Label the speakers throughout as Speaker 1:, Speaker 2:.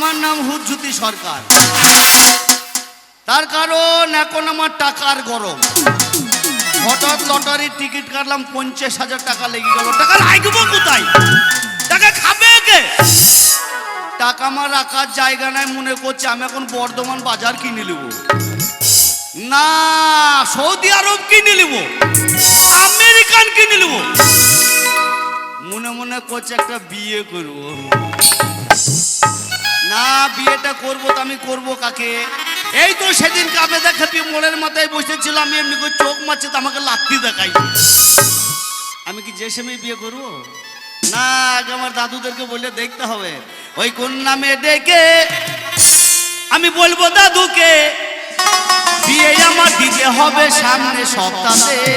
Speaker 1: আমার নাম হুজ্জুতি সরকার। তার কারণ এখন আমার টাকার গরম। হঠাৎ লটারির টিকিট কাটলাম, পঞ্চাশ হাজার টাকা লেগে গেল। টাকা লাগবো কোথায়? টাকা খাবে কে? টাকা আমার রাখার জায়গা নাই, মনে করছে আমি এখন বর্ধমান বাজার কিনে নেব। না, সৌদি আরব কিনে নেব। আমেরিকান কিনে নেব। মনে মনে করছে একটা বিয়ে করব। না, বিয়েটা করব তো আমি করব কাকে? এই তো সেদিন কাবে দেখাবি মোড়ের মাথায় বসেছিল আমি এমনি করে চোখ মারছে তো আমাকে লাত্তি দেখাই। আমি কি যে সময় বিয়ে করব? না, আগে আমার দাদুদেরকে বলে দেখতে হবে। ওই কোন নামে ডেকে আমি বলব দাদুকে, বিয়ে আমার দিতে হবে সামনে সপ্তাহে।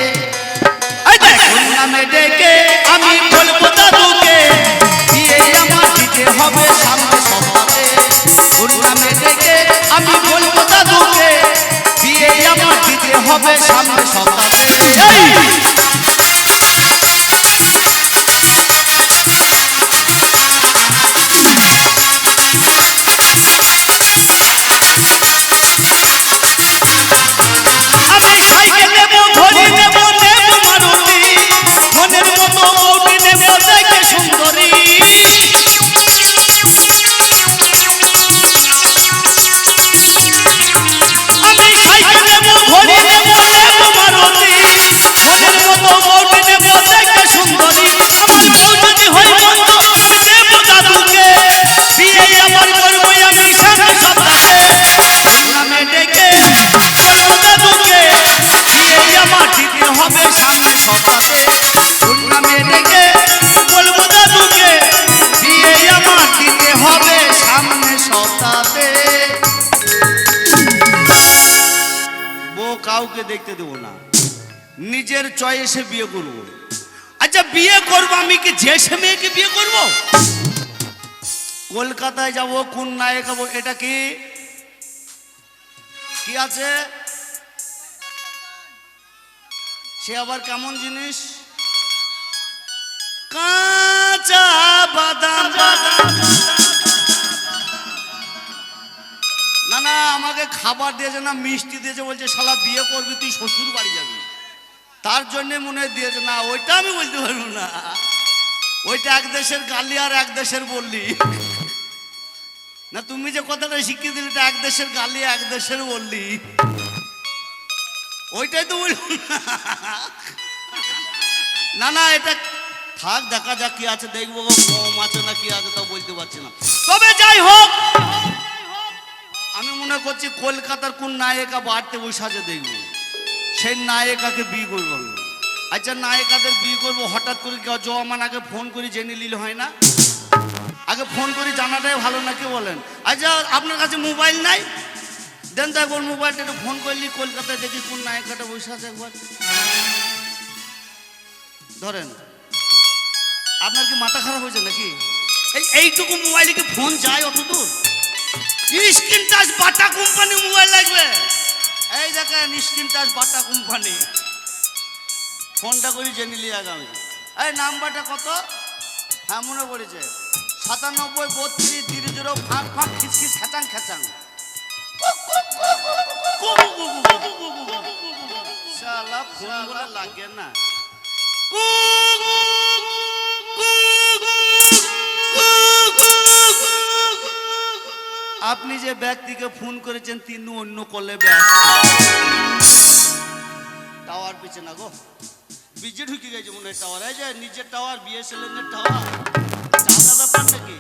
Speaker 1: নামে ডেকে আমি বলব দাদুকে, বিয়ে আমার দিতে হবে সামনে আমি বলব দাদুকে বিয়ে আমার দিতে হবে সামনে সপ্তাহে নিজের চয়েসে বিয়ে করব। আচ্ছা বিয়ে করব আমি কি যে সে মেয়েকে বিয়ে করব? কলকাতায় যাব কোন নায়ক হব এটা কি? কি আছে? সে আবার কেমন জিনিস? কাঁচা বাদাম। বাদাম। না না, আমাকে খাবার দিয়েছে না, মিষ্টি দিয়েছে, বলছে, শালা, বিয়ে করবি, তুই শ্বশুর বাড়ি যাবি। তার জন্যে মনে দিয়েছে, না, ওইটা আমি বলতে পারব না। ওইটা এক দেশের গালি আর এক দেশের বললি। না, তুমি যে কথাটা শিখিয়ে দিলে এক দেশের গালি, এক দেশের বললি। ওইটাই তো বলব না। না এটা থাক, দেখা যাক কি আছে, দেখব কম আছে না কি আছে তা বলতে পারছি না। তবে যাই হোক আমি মনে করছি কলকাতার কোন নায়িকা বাড়তে বসে আছে দেখব। সেই নায়িকাকে বিয়ে করব আমি। আচ্ছা নায়িকাদের বিয়ে করব, হঠাৎ করে কেউ জমান আগে ফোন করে জেনে নিলে হয় না? আগে ফোন করে জানাটাই ভালো নাকি বলেন? আচ্ছা আপনার কাছে মোবাইল নাই? দেন তো একবার মোবাইলটা একটু ফোন করলি কলকাতায় দেখি কোন নায়িকাটা বসে আছে একবার। ধরেন, আপনার কি মাথা খারাপ হয়েছে নাকি? এই, এইটুকু মোবাইলে কি ফোন যায় অত দূর? Screen touch Bata company mobile লাগবে এই দেখেন স্ক্রিন টাচ বাটা কোম্পানি ফোনটা করি জেনে নিয়ে আগামী এই নাম্বারটা কত হ্যাঁ মনে পড়েছে সাতানব্বই বত্রিশ জিরো জিরো ফাঁক ফাঁক খিচখিচ খেচাং খেচাং লাগে না আপনি যে ব্যক্তিকে ফোন করেছেন, তিনি অন্য কলে টাওয়ার পিছে না গো। বিজে ঢুকে গেছে মনে হয় টাওয়ার। এই যে নিজের টাওয়ার বিএসএলএন এর টাওয়ার। ব্যাপার নাকি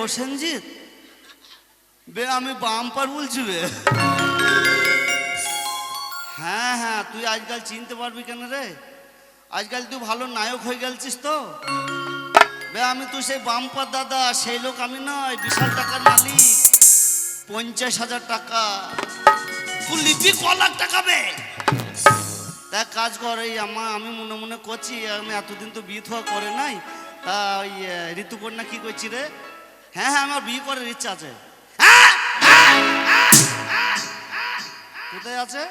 Speaker 1: প্রসেনজিৎ বে আমি বাম্পার বলছি বে। হ্যাঁ হ্যাঁ তুই আজকাল চিনতে পারবি কেন রে? আজকাল তুই ভালো নায়ক হয়ে গেলছিস তো। বে আমি তুই সেই বাম্পার দাদা সেই লোক আমি নয় বিশাল টাকার মালিক। পঞ্চাশ হাজার টাকা। তুই লিপি ক লাখ টাকা বে? দেখ কাজ কর আমা আমি মনে মনে করছি আমি এতদিন তো বিয়ে থোয়া করে নাই। তা ওই আহ, ঋতুপর্ণা কি করছি রে? হ্যাঁ হ্যাঁ আমার বিয়ে করার ইচ্ছা আছে। কোথায় আছে?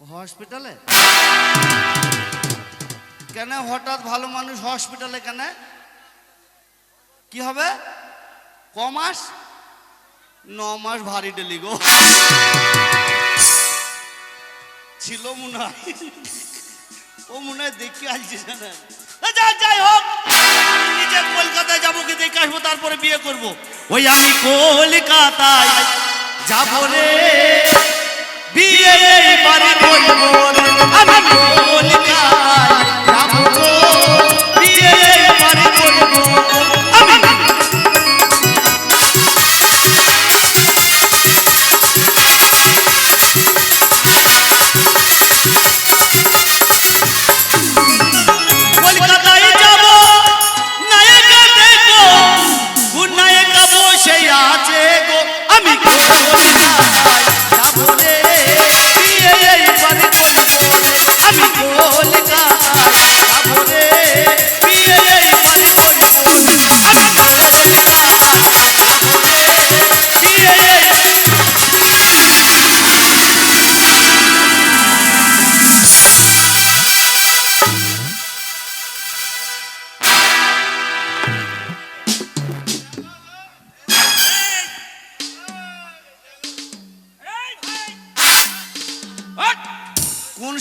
Speaker 1: হসপিটালে? কেন হঠাৎ ভালো মানুষ হসপিটালে কেন? কি হবে? ক মাস? ন মাস ভারী ডেলি গো। ছিল মনে হয়। ও মনে হয় দেখে আসছে না যাই হোক। নিজে কলকাতায় যাব কি দেখে তারপরে বিয়ে করব। ওই আমি কলকাতায় যাব রে। বিয়ে বাড়ি করব। আমি কলকাতায়।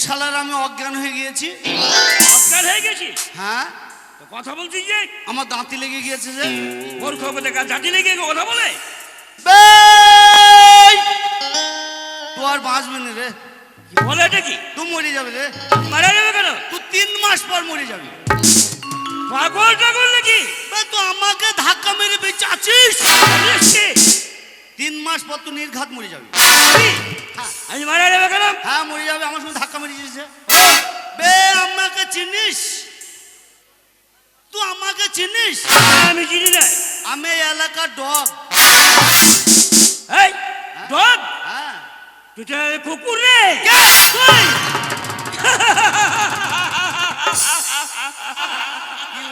Speaker 1: শালার আমি অজ্ঞান হয়ে গিয়েছি।
Speaker 2: অজ্ঞান হয়ে গেছি?
Speaker 1: হ্যাঁ?
Speaker 2: তো কথা বলছিস যে?
Speaker 1: আমার দাঁতি লেগে গিয়েছে যে।
Speaker 2: ওর খবর দেখা জাতি লেগে কথা বলে!
Speaker 1: তুই আর বাঁচবি না রে।
Speaker 2: কি বলে এটা কি?
Speaker 1: তুই মরে যাবে রে।
Speaker 2: মারা যাবে কেন?
Speaker 1: তুই তিন মাস পর মরে যাবি।
Speaker 2: পাগল টাগল নাকি?
Speaker 1: তুই আমাকে ধাক্কা মেরে বেঁচে আছিস? তিন মাস পর তুই নির্ঘাত মরে যাবি।
Speaker 2: আমি। মারা যাবে কেন?
Speaker 1: হ্যাঁ মরে যাবে আমার সঙ্গে ধাক্কা মেরে দিয়েছে বে আমাকে চিনিস? তুই আমাকে চিনিস?
Speaker 2: আমি চিনি না।
Speaker 1: আমি এলাকার ডগ
Speaker 2: এই ডগ
Speaker 1: হ্যাঁ।
Speaker 2: তুই তো কুকুর রে!
Speaker 1: কি?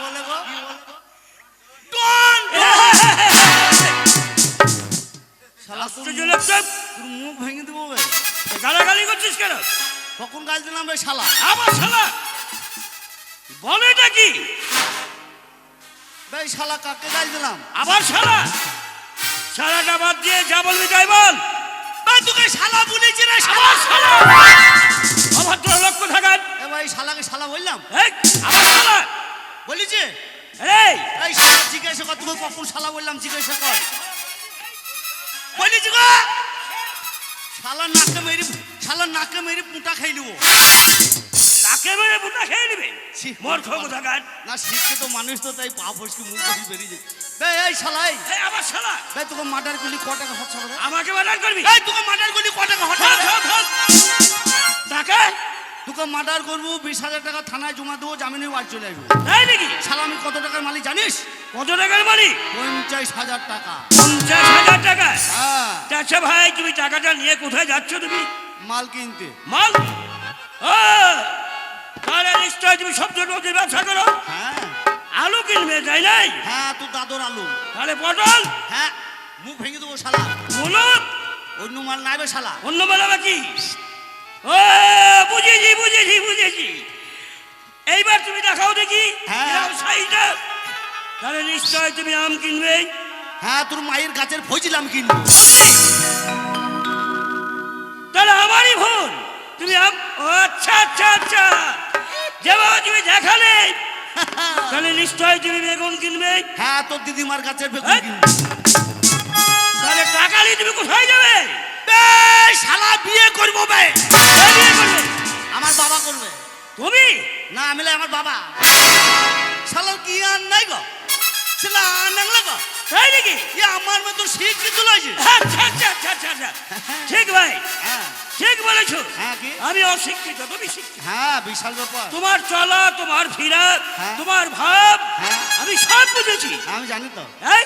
Speaker 1: বলে গো? ডন শালা। তোর মুখ ভেঙে দেবো
Speaker 2: গালাগালি করছিস কেন?
Speaker 1: কখন গাল দিলাম বে শালা?
Speaker 2: আবার শালা? বলে এটা কি?
Speaker 1: বে শালা কাকে গাল দিলাম?
Speaker 2: আবার শালা? শালাটা বাদ দিয়ে যা বলবি তাই বল।
Speaker 1: বে তোকে শালা বলেছি রে
Speaker 2: আবার
Speaker 1: শালা?
Speaker 2: শালা অভদ্র লক্ষ্য থাকান
Speaker 1: এ ভাই শালাকে শালা বললাম?
Speaker 2: এই আবার শালা?
Speaker 1: বলেছে?
Speaker 2: এই।
Speaker 1: এই শালা জিজ্ঞাসা কর তোকে কখন শালা বললাম জিজ্ঞাসা কর। বলেছি গো! শালা নাকে মেরে শালা নাকে মেরে পুঁটা খাই নেব।
Speaker 2: তাকে মেরে বুটা খেয়ে নিবে?
Speaker 1: ছি,
Speaker 2: মোর খবর থাকান
Speaker 1: না শিক্ষিত মানুষ তো তাই পা ফসকে মুখ ফসকে বেরিয়ে যায়। বে এই শালাই
Speaker 2: এই। আবার শালা।
Speaker 1: বে তোকে মার্ডার করলি ক টাকা খরচা হবে
Speaker 2: আমাকে মার্ডার করবি?
Speaker 1: এই তোকে মার্ডার করলি ক টাকা খরচা
Speaker 2: ধর। তাকে?
Speaker 1: তোকে মার্ডার করব বিশ হাজার টাকা থানায় জমা দেবো জামিনে বাড়ি চলে আসব।
Speaker 2: তাই নাকি?
Speaker 1: শালা আমি কত টাকার মালিক জানিস?
Speaker 2: কত টাকার মানি
Speaker 1: পঞ্চাশ হাজার টাকা।
Speaker 2: পঞ্চাশ হাজার টাকা?
Speaker 1: হ্যাঁ।
Speaker 2: আচ্ছা ভাই তুমি টাকাটা নিয়ে কোথায় যাচ্ছ তুমি?
Speaker 1: মাল কিনতে।
Speaker 2: মাল? তাহলে নিশ্চয় তুমি সবজি টবজির ব্যবসা করো?
Speaker 1: হ্যাঁ।
Speaker 2: আলু কিনবে তাই নাই?
Speaker 1: হ্যাঁ তুই দাদর আলু।
Speaker 2: তাহলে পটল?
Speaker 1: হ্যাঁ মুখ ভেঙে দেবো শালা।
Speaker 2: মুলুক
Speaker 1: অন্য মাল নাইবে শালা।
Speaker 2: অন্য বেলা বাকি ও বুঝেছি বুঝেছি বুঝেছি। এইবার তুমি দেখাও দেখি
Speaker 1: হ্যাঁ।
Speaker 2: সাইজটা তাহলে নিশ্চয় তুমি আম কিনবে?
Speaker 1: হ্যাঁ তোর মায়ের গাছের ফজিলাম কিনবো।
Speaker 2: তাহলে আমারই ভুল। তুমি আম আচ্ছা আচ্ছা আচ্ছা। যেমন তুমি দেখালে তাহলে নিশ্চয় তুমি বেগুন কিনবে।
Speaker 1: হ্যাঁ তোর দিদিমার গাছের বেগুন
Speaker 2: এই!
Speaker 1: কিনবো।
Speaker 2: তাহলে টাকা নিয়ে তুমি কোথায় যাবে?
Speaker 1: শালা বিয়ে করব বে।
Speaker 2: বিয়ে করবে?
Speaker 1: আমার বাবা করবে।
Speaker 2: তুমি?
Speaker 1: না আমি লাই আমার বাবা। শালার কি আর নাই গো? শালা আনাংলা গো
Speaker 2: তাই নাকি?
Speaker 1: এ আমার মতো শিক্ষিত লইছে
Speaker 2: আচ্ছা আচ্ছা আচ্ছা আচ্ছা ঠিক ভাই।
Speaker 1: হ্যাঁ।
Speaker 2: ঠিক বলেছ।
Speaker 1: হ্যাঁ
Speaker 2: আমি অশিক্ষিত তুমি শিক্ষিত।
Speaker 1: হ্যাঁ বিশাল ব্যাপার।
Speaker 2: তোমার চলা তোমার ফিরা
Speaker 1: হ্যাঁ।
Speaker 2: তোমার ভাব। আমি সব বুঝেছি।
Speaker 1: আমি জানি তো। হ্যাঁ।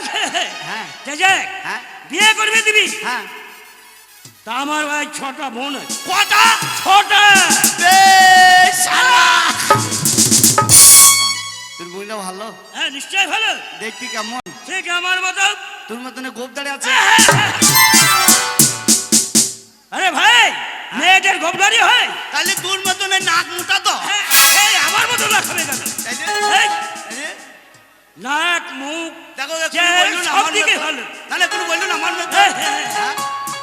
Speaker 2: যে, যে,
Speaker 1: হ্যাঁ।
Speaker 2: বিয়ে করবে তুমি?
Speaker 1: হ্যাঁ।
Speaker 2: তা আমার ভাই ছটা বোন আছে।
Speaker 1: কটা?
Speaker 2: ছটা।
Speaker 1: বইটা ভালো?
Speaker 2: হ্যাঁ নিশ্চয় ভালো।
Speaker 1: দেখতে কেমন?
Speaker 2: ঠিক আমার মতো।
Speaker 1: তোর মতনে গোপ দাঁড়ে আছে?
Speaker 2: আরে ভাই মেয়েদের গোপদারি হয়?
Speaker 1: তাহলে তোর মতনে নাক মোটা তো?
Speaker 2: হ্যাঁ, এই আমার মতো কেন? এই
Speaker 1: যে,
Speaker 2: নাক মুখ
Speaker 1: দেখো বললুন
Speaker 2: সব দিকে ভালো।
Speaker 1: তাহলে কোনো বললুন আমার মতো?
Speaker 2: হ্যাঁ, হ্যাঁ, হ্যাঁ।
Speaker 1: হ্যাঁ?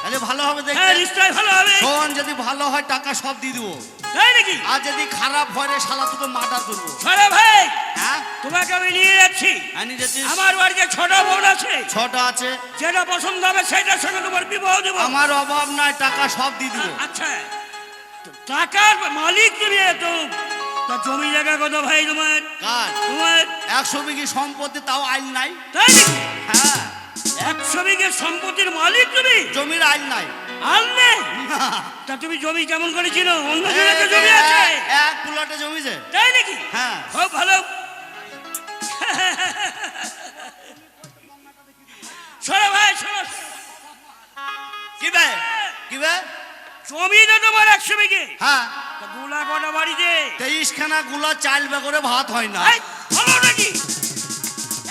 Speaker 1: তাহলে ভালো হবে
Speaker 2: হ্যাঁ
Speaker 1: দেখতে
Speaker 2: নিশ্চয় ভালো হবে।
Speaker 1: যদি ভালো হয় টাকা সব দিয়ে দেবো।
Speaker 2: তাই নাকি?
Speaker 1: আর যদি খারাপ হয় রে শালা তোকে মার্ডার করব।
Speaker 2: ছড়া ভাই
Speaker 1: হ্যাঁ?
Speaker 2: তোমাকে আমি নিয়ে যাচ্ছি।
Speaker 1: আনি যাচ্ছিস?
Speaker 2: আমার বাড়িতে ছোট বোন আছে।
Speaker 1: ছটা আছে।
Speaker 2: যেটা পছন্দ হবে সেটার সঙ্গে তোমার বিবাহ দেবো।
Speaker 1: আমার অভাব নাই টাকা সব দিয়ে দিব।
Speaker 2: আচ্ছা টাকার মালিক তুমি তো। তা জমি জায়গা কত ভাই তোমার?
Speaker 1: কার?
Speaker 2: তোমার?
Speaker 1: একশো বিঘি সম্পত্তি তাও আইন নাই।
Speaker 2: তাই নাকি?
Speaker 1: হ্যাঁ।
Speaker 2: একশো বিঘে সম্পত্তির মালিক তুমি?
Speaker 1: জমির আইন নাই।
Speaker 2: আনলে তা তুমি জমি কেমন করে চিনো অন্য জমিতে জমি আছে?
Speaker 1: এক- প্লটে জমিছে।
Speaker 2: তাই নাকি?
Speaker 1: হ্যাঁ।
Speaker 2: খুব ভালো। শোনো ভাই শোনো।
Speaker 1: কি বে কি বে
Speaker 2: জমি তো তোমার একশো বিঘে
Speaker 1: হ্যাঁ।
Speaker 2: গুলা কটা বাড়িতে
Speaker 1: তেইশ খানা গুলা চাল করে ভাত হয় না।
Speaker 2: ভালো নাকি?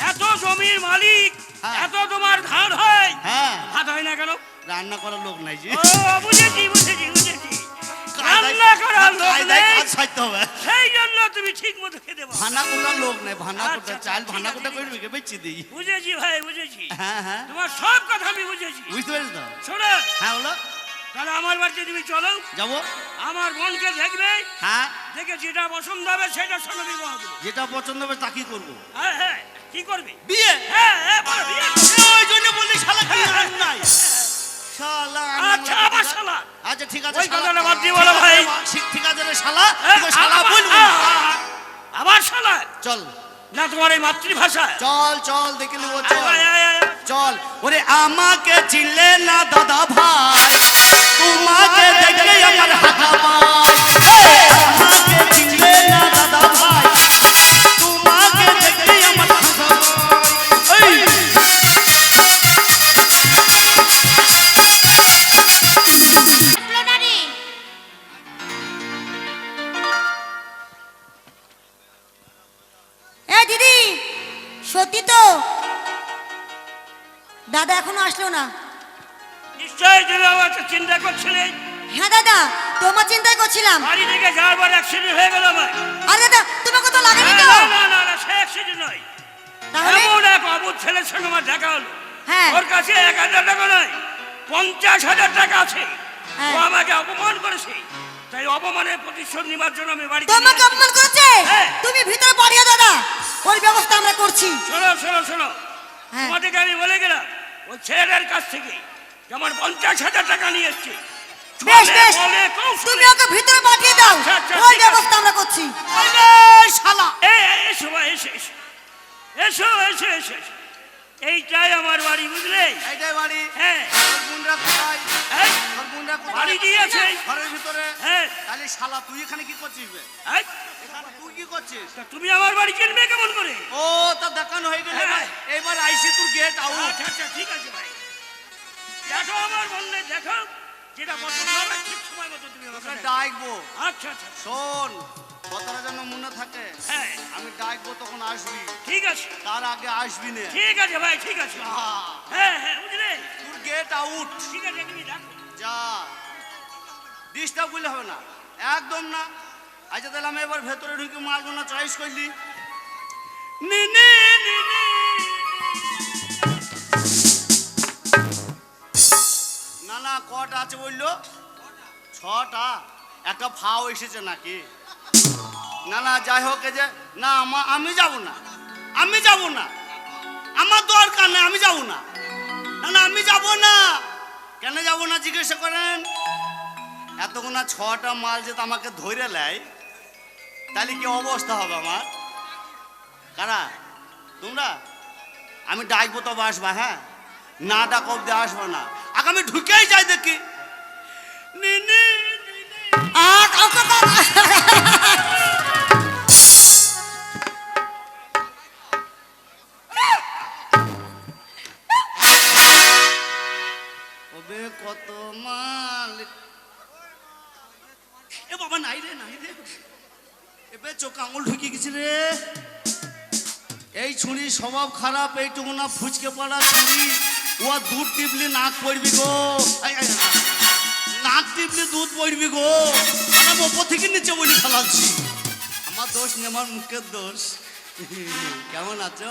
Speaker 2: এত জমির মালিক
Speaker 1: হ্যাঁ।
Speaker 2: এত তোমার ধান হয়।
Speaker 1: হ্যাঁ।
Speaker 2: ভাত হয় না কেন?
Speaker 1: রান্না করার লোক নাই যে।
Speaker 2: ও বুঝেছি বুঝেছি বুঝেছি।
Speaker 1: কায়দায়-
Speaker 2: রান্না করার লোক
Speaker 1: কায়দায়
Speaker 2: নেই।
Speaker 1: হবে।
Speaker 2: সেই জন্য তুমি ঠিক মতো খেতে পারো।
Speaker 1: ভানা কোটার লোক নেই ভানা
Speaker 2: আচ্ছা,
Speaker 1: কোটা
Speaker 2: আচ্ছা,
Speaker 1: চাল
Speaker 2: ঠিক
Speaker 1: ভানা কোটা
Speaker 2: ঠিক
Speaker 1: করবি বেচি দিই।
Speaker 2: বুঝেছি ভাই বুঝেছি।
Speaker 1: হ্যাঁ হ্যাঁ।
Speaker 2: তোমার সব কথা আমি বুঝেছি।
Speaker 1: বুঝতে পারিস তো?
Speaker 2: শোনো
Speaker 1: হ্যাঁ বলো।
Speaker 2: তাহলে আমার বাড়িতে তুমি চলো।
Speaker 1: যাব।
Speaker 2: আমার বোনকে দেখবে।
Speaker 1: হ্যাঁ।
Speaker 2: দেখে যেটা পছন্দ হবে সেটার সঙ্গে বিবাহ
Speaker 1: যেটা পছন্দ হবে তা কি করব?
Speaker 2: হ্যাঁ হ্যাঁ। কি করবে?
Speaker 1: বিয়ে?
Speaker 2: হ্যাঁ হ্যাঁ।
Speaker 1: ওই জন্য শালা নাই। শালা
Speaker 2: আচ্ছা। আবার শালা।
Speaker 1: আচ্ছা ঠিক আছে
Speaker 2: ওই কথাটা বাদ দিয়ে বলো ভাই।
Speaker 1: ঠিক ঠিক আছে রে শালা শালা
Speaker 2: আবার-
Speaker 1: বলব।
Speaker 2: শালা?
Speaker 1: চল।
Speaker 2: না তোমার এই মাতৃভাষা
Speaker 1: চল চল দেখে নেব চল। চল। ওরে আমাকে চিনলে না দাদা ভাই তোমাকে দেখলে আমার হাতা পায়
Speaker 3: করছিলাম
Speaker 2: বাড়ি থেকে যাওয়ার পর অ্যাক্সিডেন্ট হয়ে গেল আমার।
Speaker 3: আর দাদা তোমার কথা লাগেনি তো
Speaker 2: না, না না সে অ্যাক্সিডেন্ট নয়।
Speaker 3: তাহলে?
Speaker 2: এমন এক অবুধ ছেলের সঙ্গে আমার দেখা হলো।
Speaker 3: হ্যাঁ।
Speaker 2: ওর কাছে এক হাজার টাকা নয় পঞ্চাশ হাজার টাকা আছে।
Speaker 3: হ্যাঁ।
Speaker 2: ও আমাকে অপমান করেছে। তাই অপমানের প্রতিশোধ নেবার জন্য আমি বাড়ি
Speaker 3: তোমাকে অপমান করেছে?
Speaker 2: হ্যাঁ।
Speaker 3: তুমি ভিতরে পাঠিয়ে দাদা। ওর ব্যবস্থা আমরা করছি।
Speaker 2: শোনো শোনো শোনো।
Speaker 3: হ্যাঁ।
Speaker 2: তোমাদেরকে আমি বলে গেলাম ওই ছেলেটার কাছ থেকে যেমন পঞ্চাশ হাজার টাকা নিয়ে এসছে।
Speaker 3: বেশ বেশ। তুমি ওকে ভিতরে পাঠিয়ে দাও।
Speaker 2: আচ্ছা, আচ্ছা, আছে।
Speaker 3: ব্যবস্থা আমরা করছি।
Speaker 1: শালা।
Speaker 2: এই, এই, এসো ভাই, এসো এসো। এসো এসো। এইটাই আমার বাড়ি বুঝলে?
Speaker 1: এইটাই বাড়ি।
Speaker 2: হ্যাঁ।
Speaker 1: তোর বোনরা কোথায়?
Speaker 2: এই, বাড়ি দিয়েছে
Speaker 1: ঘরের ভিতরে?
Speaker 2: হ্যাঁ।
Speaker 1: তাহলে শালা তুই এখানে কি করছিস বে?
Speaker 2: এই,
Speaker 1: এখানে তুই কি করছিস?
Speaker 2: তুমি আমার বাড়ি চিনবে কেমন করে?
Speaker 1: ও তা দেখানো হয়ে গেল।
Speaker 2: হ্যাঁ।
Speaker 1: ভাই এবার আইসি তোর গেট আউট
Speaker 2: আচ্ছা আচ্ছা ঠিক আছে ভাই। দেখো আমার বললে দেখো। যেটা পছন্দ হবে ঠিক সময় মতো তুমি আমাকে
Speaker 1: ডাকবো।
Speaker 2: আচ্ছা আচ্ছা
Speaker 1: শোন কথাটা যেন মনে থাকে।
Speaker 2: হ্যাঁ।
Speaker 1: আমি ডাকবো তখন আসবি।
Speaker 2: ঠিক আছে।
Speaker 1: তার আগে আসবি না।
Speaker 2: ঠিক আছে ভাই ঠিক আছে। হ্যাঁ হ্যাঁ বুঝলে?
Speaker 1: তোর গেট আউট
Speaker 2: ঠিক আছে তুমি
Speaker 1: যা। ডিস্টার্ব করলে হবে না। একদম না। আচ্ছা তাহলে আমি এবার ভেতরে ঢুকে মারবো না চয়েস করলি নি নি নি। নি। না, কটা আছে বলল? ছটা। একটা ফাও এসেছে নাকি? না না, যাই হোক যে, না, আমা- আমি যাব না। আমি যাব না। আমার দরকার নেই, আমি যাব না। না না, আমি যাব না। কেন যাব না, জিজ্ঞাসা করেন। এতক্ষণ না ছটা মাল যদি আমাকে ধরে নেয়, তাহলে কি অবস্থা হবে আমার? কারা? তোমরা? আমি ডাকবো তবে আসবা হ্যাঁ? না ডাক অব্দি আসব না। আগে আমি ঢুকেই যাই দেখি। কত মাল। এ বাবা, নাই রে নাই রে। এবে চোখ আঙুল ঢুকে গেছে রে। এই ছুরি স্বভাব খারাপ, এইটুকু না ফুচকে পড়া ছুরি। ও দুধ টিপলি নাক পড়বি গো। নাক টিপলি দুধ পড়বি গো। আমি ওপর থেকে নিচে বলি ফেলাচ্ছি। আমার দোষ নেই, আমার মুখের দোষ। কেমন আছো?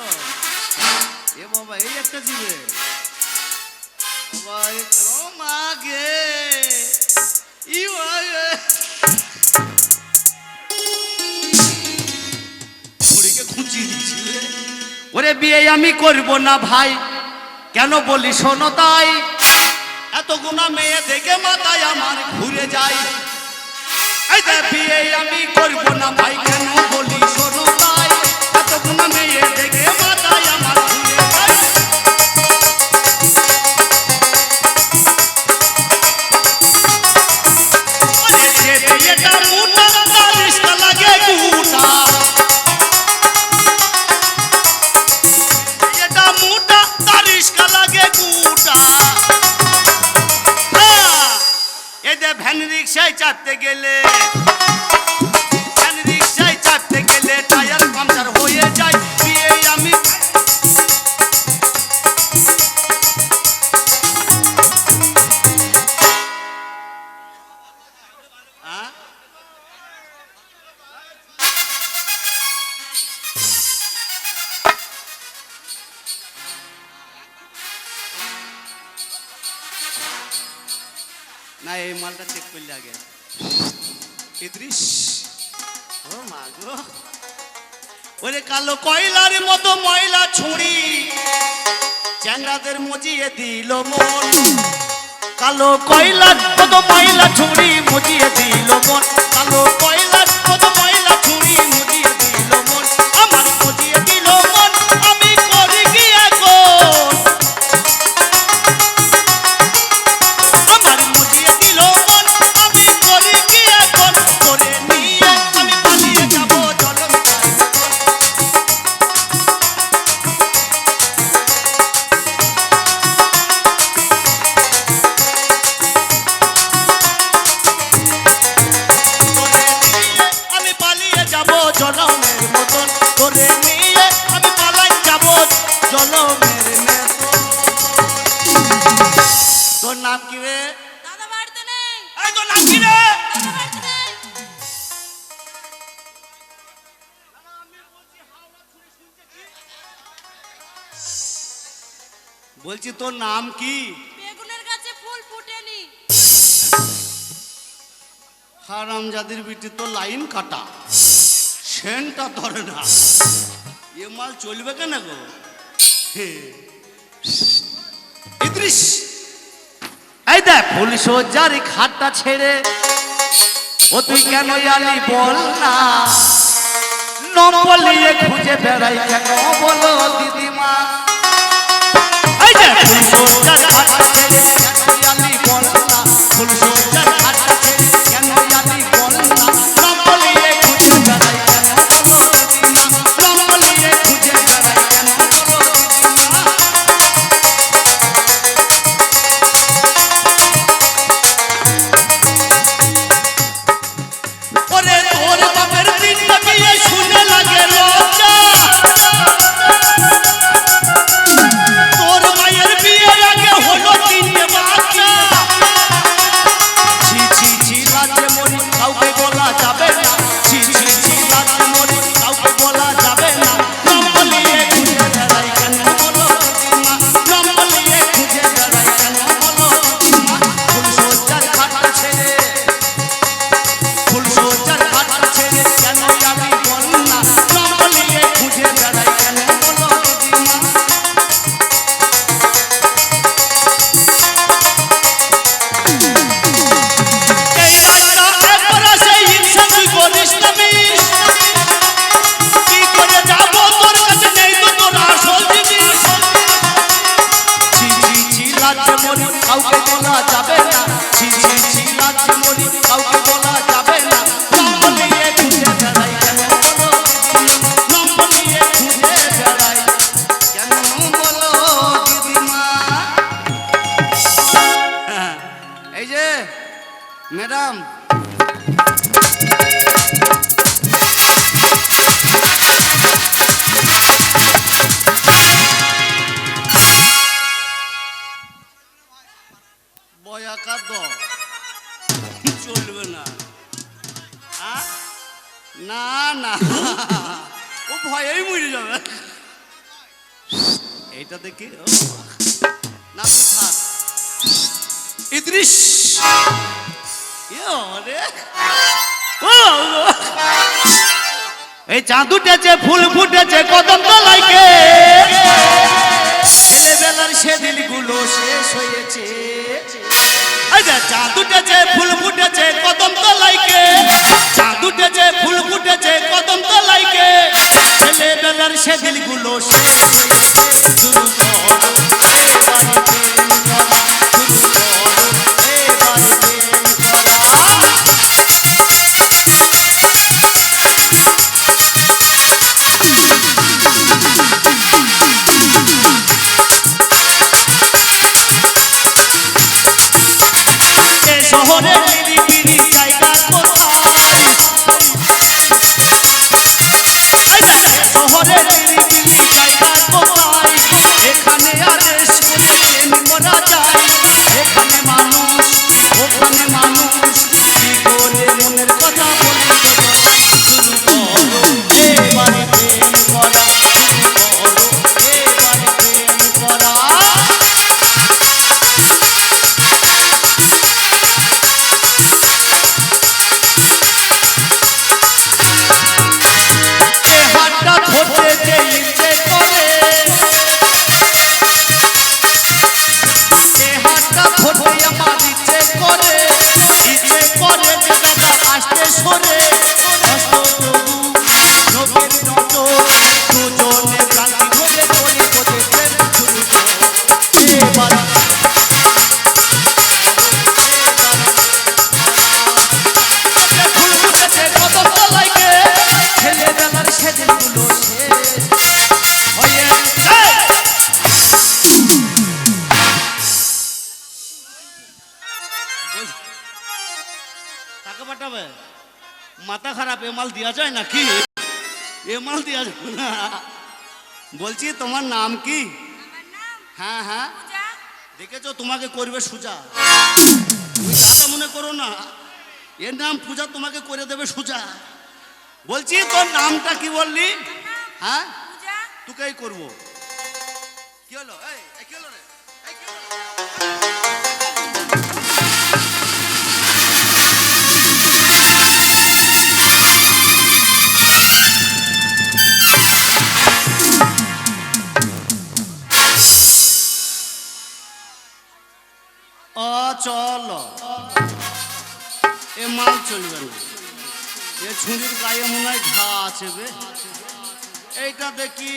Speaker 1: এ বাবা, এই একটা জিবে। বাবা, এ ও মা গে ই। ছুরিকে খুঁচিয়ে ওরে বিয়ে আমি করব না ভাই। কেন বলি শোনো তাই? এত গুণা মেয়ে দেখে মাথায় আমার ঘুরে যাই আমি করব না ভাই, কেন বলি শোনো তাই? এত গুণা মেয়ে দেখে মাথায় আমার রিক্সায় গেলে। ওরে কালো কয়লার মতো ময়লা ছুঁড়ি। চ্যাংরাদের মজিয়ে দিল মন। কালো কয়লার মতো ময়লা ছুঁড়ি, মজিয়ে দিল মন। কালো কয়লার মতো ময়লা জলমের তোর নাম কি রে বলছি তোর নাম কি
Speaker 3: বেগুনের গাছে ফুল
Speaker 1: হারাম জাদির বিটি তো লাইন কাটা সেনটা ধরে না এ মাল চলবে কেন গো। ইদ্রিস। এই দেখ ফুল সজ্জার খাটটা ছেড়ে, ও তুই কেন আলি বল না? নম্বলিয়ে খুঁজে বেড়াই কেন বলো দিদিমা? এই যে ফুল সজ্জার খাটটা ছেড়ে ইদ্রিস ইয়ে। এই চাঁদ উঠেছে, ফুল ফুটেছে, কদম তলাইকে ছেলেবেলার সেদিনগুলো শেষ হয়েছে। চাঁদ উঠেছে, ফুল ফুটেছে, কদম তলাইকে চাঁদ উঠেছে, ফুল ফুটেছে, কদম তলাইকে ছেলেবেলার সেদিনগুলো শেষ হয়েছে। শহরে বলছি তোমার নাম কি? হ্যাঁ হ্যাঁ। দেখেছ তোমাকে করবে সুজা। তুমি দাদা মনে করো না। এর নাম পূজা তোমাকে করে দেবে সুজা। বলছি তোর নামটা কি বললি? হ্যাঁ? তোকেই করব। কি হলো? এই, মাল চলবে না। এ ছুরির গায়ে মনে হয় ঘা আছে বে। এইটা দেখি